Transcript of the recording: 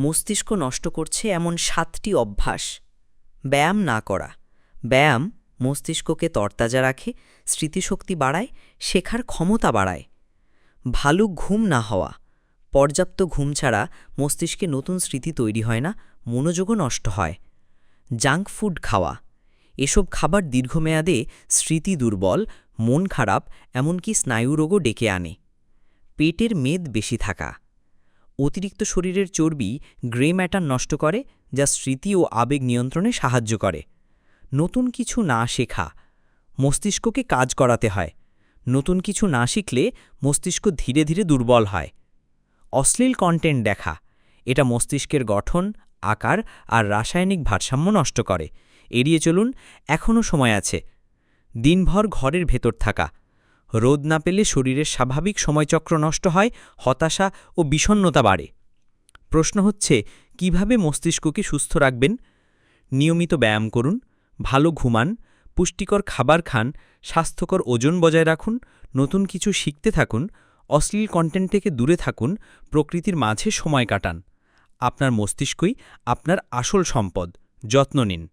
মস্তিষ্ক নষ্ট করছে এমন সাতটি অভ্যাস। ব্যায়াম না করা। ব্যায়াম মস্তিষ্ককে তরতাজা রাখে, স্মৃতিশক্তি বাড়ায়, শেখার ক্ষমতা বাড়ায়। ভালো ঘুম না হওয়া। পর্যাপ্ত ঘুম ছাড়া মস্তিষ্কে নতুন স্মৃতি তৈরি হয় না, মনোযোগও নষ্ট হয়। জাঙ্ক ফুড খাওয়া। এসব খাবার দীর্ঘমেয়াদে স্মৃতি দুর্বল, মন খারাপ, এমনকি স্নায়ুরোগও ডেকে আনে। পেটের মেদ বেশি থাকা। অতিরিক্ত শরীরের চর্বি গ্রে ম্যাটার নষ্ট করে, যা স্মৃতি ও আবেগ নিয়ন্ত্রণে সাহায্য করে। নতুন কিছু না শেখা, মস্তিষ্ককে কাজ করাতে হয়। নতুন কিছু না শিখলে মস্তিষ্ক ধীরে ধীরে দুর্বল হয়। অশ্লীল কন্টেন্ট দেখা, এটা মস্তিষ্কের গঠন, আকার আর রাসায়নিক ভারসাম্য নষ্ট করে। এড়িয়ে চলুন, এখনও সময় আছে। দিনভর ঘরের ভেতর থাকা রোদ না পেলে শরীরের স্বাভাবিক সময়চক্র নষ্ট হয়, হতাশা ও বিষণ্ণতা বাড়ে। প্রশ্ন হচ্ছে, কীভাবে মস্তিষ্ককে সুস্থ রাখবেন? নিয়মিত ব্যায়াম করুন, ভালো ঘুমান, পুষ্টিকর খাবার খান, স্বাস্থ্যকর ওজন বজায় রাখুন, নতুন কিছু শিখতে থাকুন, অশ্লীল কন্টেন্ট থেকে দূরে থাকুন, প্রকৃতির মাঝে সময় কাটান। আপনার মস্তিষ্কই আপনার আসল সম্পদ। যত্ন নিন।